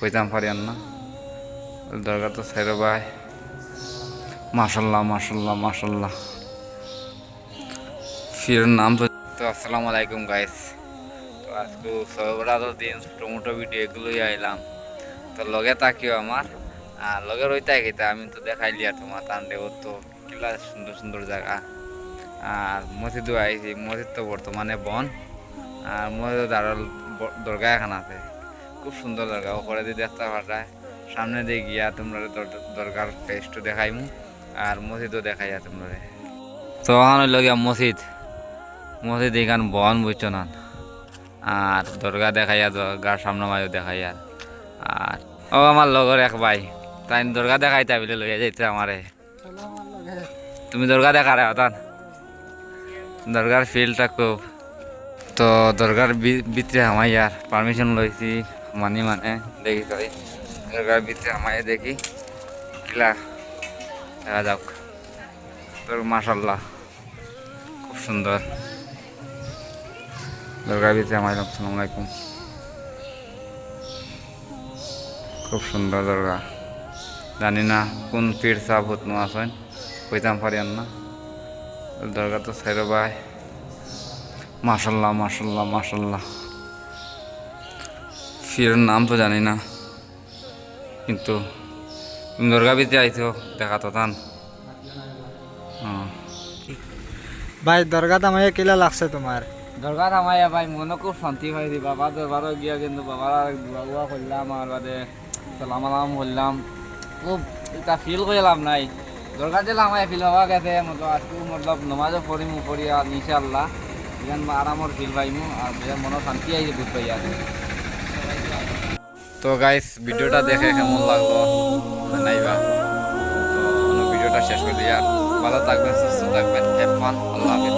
কইতাম পারি না। দরগা তো সাইরো ভাই। মাসাল্লাহ মাসাল্লাহ মাসাল্লাহ ফির নাম তো তো আসসালামু আলাইকুম গাইস তো আজকে সবরাতর দিন ছোটো মোটো ভিডিও এগুলোই আইলাম। তো লগে তাকিও আমার। আর লগে রইতে গেতে আমি তো দেখাই আর তোমার তান্ডে ও তো কিলা সুন্দর সুন্দর জায়গা। আর মসজিদও আইছি, মসজিদ তো বর্তমানে বন। আর মসজিদ দরগা এখন আছে খুব সুন্দর দরগা ওপরে দিয়ে দেখতে পাঠায় সামনে দিয়ে গিয়া তোমরা দর- দরগার ফেসটু দেখাইমু, আর মসজিদও দেখাইয়া তোমরা তো ওখানে লগিয়া মসজিদ। মসজিদ এখান বন বুঝছ না? আর দরগা দেখাইয়া, দরগার সামনে মাঝে দেখাইয়া। আর ও আমার লগর এক ভাই, তাই দরগা দেখাই দেখাইতে বলে লইয়া যাইতে আমারে। তুমি দরগা দেখা রে অতান দরগার ফিল্ডটা খুব। তো দরগার ভিতরে আমাইয়ার পারমিশন লইছি। মানি মানে দেখি তাই দরগার ভিতরে আমায় দেখি। কিলা, দেখা যাক। তোর মাসাল্লাহ খুব সুন্দর। দরগার ভিতরে আমার আসসালামু আলাইকুম। খুব সুন্দর দরগা। জানি না কোন পীর সাহ হুতনু আছেন, কইতাম পারি আর না। দরগা তো সাইরো ভাই। মাসাল্লাহ মাসাল্লাহ মাসাল্লাহ ফির নাম তো জানি না। কিন্তু তুমি দরগা ভিতরে আইছো দেখা তো তান। হ্যাঁ। ভাই দরগাত আমাকে কিলা লাগছে তোমার? দরকার আমায় ভাই মনে খুব শান্তি হয় রে বাবা। দরবারও গিয়া কিন্তু বাবার দোয়া উয়া করলাম আর বাদে সালাম আলাম করলাম খুব এটা ফিল করলাম নাই। দরকার দিলাম আমায় ফিল হওয়া গেছে মতো আজকে মতলব নমাজও পড়িমু পড়ি আর ইনশাআল্লাহ। যেন আরামর ফিল পাইমু আর মনে শান্তি আইছে বুঝ পাই আর তো গাইস ভিডিওটা দেখে কেমন লাগল? জানাইবা তো ভিডিওটা শেষ করে আর ভালো থাকবেন, সুস্থ থাকবেন হ্যাভ ফান আল্লাহ হাফিজ